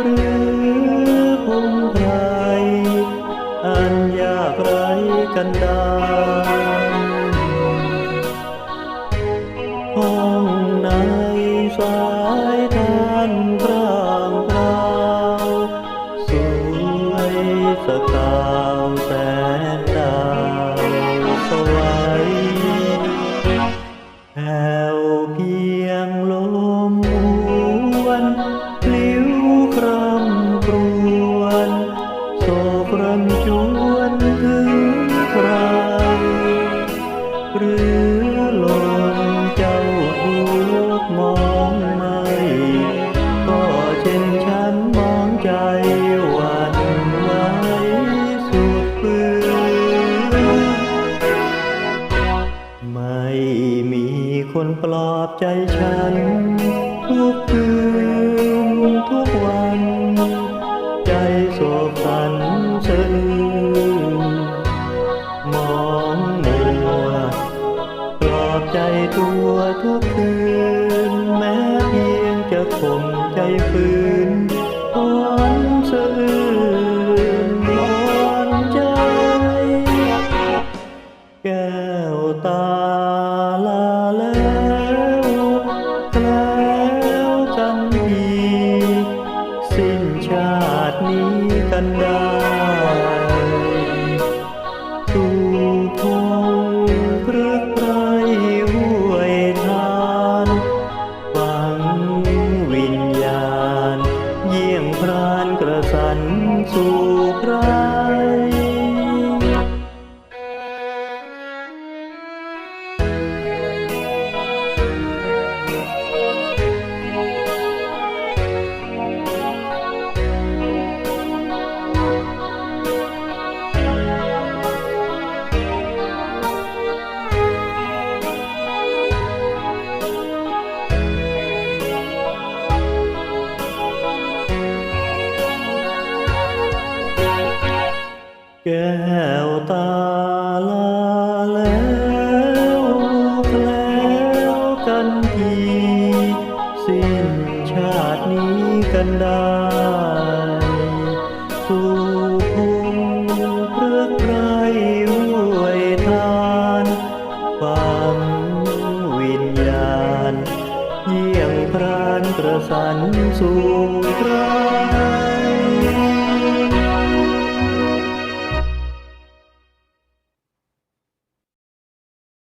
หรือคนไทยอันยากไรกันดาห้องในสายท่านพรางพราสวยสกาวแสนดาวสวย ลิ้วครำครวนโศกรำจวนถึงใครหรือหลมเจ้าทุกมองไม่ก็เช่นฉันมองใจหวันไหวสุดปืนไม่มีคนปลอบใจฉันทุกคืน ทุกวัน ใจโศกสันสะอื้นมองมัวปลอบใจตัวทุกคืน แม้เพียงจะข่มใจฝืนอ่อนสะอื้นอ่อนใจ แก้วตาลา สู่พงพฤกษ์ไรห้วยทานฝังวิญญาณ เยี่ยงพรานกระสันสู่ไพร แก้วตาลาแล้วแล้วกันทีสิ้นชาตินี้กันได้สู่พงพฤกษ์ไรห้วยทานฝังวิญญาณ เยี่ยงพรานกระสันสู่ไพร